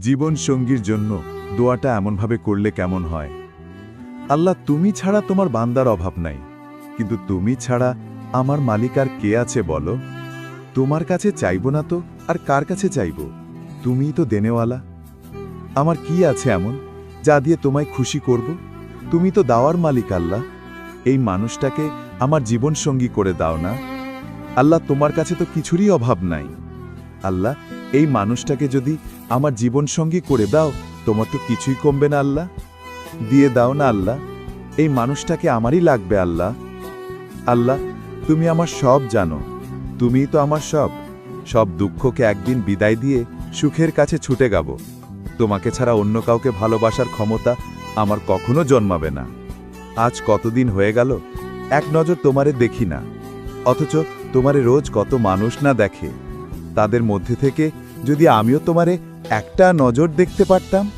জীবন সঙ্গীর জন্য দোয়াটা এমনভাবে করলে কেমন হয়? আল্লাহ, তুমি ছাড়া তোমার বান্দার অভাব নাই। কিন্তু তুমি ছাড়া আমার মালিক আর কে আছে বলো? তোমার কাছে চাইব না তো, আর কার কাছে চাইব? তুমিই তো দেনেওয়ালা। আমার কি আছে এমন, যা দিয়ে তোমায় খুশি করব? তুমি তো দাওয়ার মালিক, আল্লাহ। এই মানুষটাকে আমার জীবন সঙ্গী করে দাও না। আল্লাহ, তোমার কাছে তো কিছুরই অভাব নাই। আল্লাহ এই মানুষটাকে যদি আমার জীবন সঙ্গী করে দাও, তোমার তো কিছুই কমবে না আল্লাহ। দিয়ে দাও না আল্লাহ, এই মানুষটাকে আমারই লাগবে আল্লাহ। আল্লাহ, তুমি আমার সব জানো, তুমিই তো আমার সব। সব দুঃখকে একদিন বিদায় দিয়ে সুখের কাছে ছুটে গাব তোমাকে ছাড়া অন্য কাউকে ভালোবাসার ক্ষমতা আমার কখনো জন্মাবে না। আজ কতদিন হয়ে গেল, এক নজর তোমারে দেখি না। অথচ তোমারে রোজ কত মানুষ না দেখে। তাদের মধ্যে থেকে যদি আমিও তোমারে একটা নজর দেখতে পারতাম।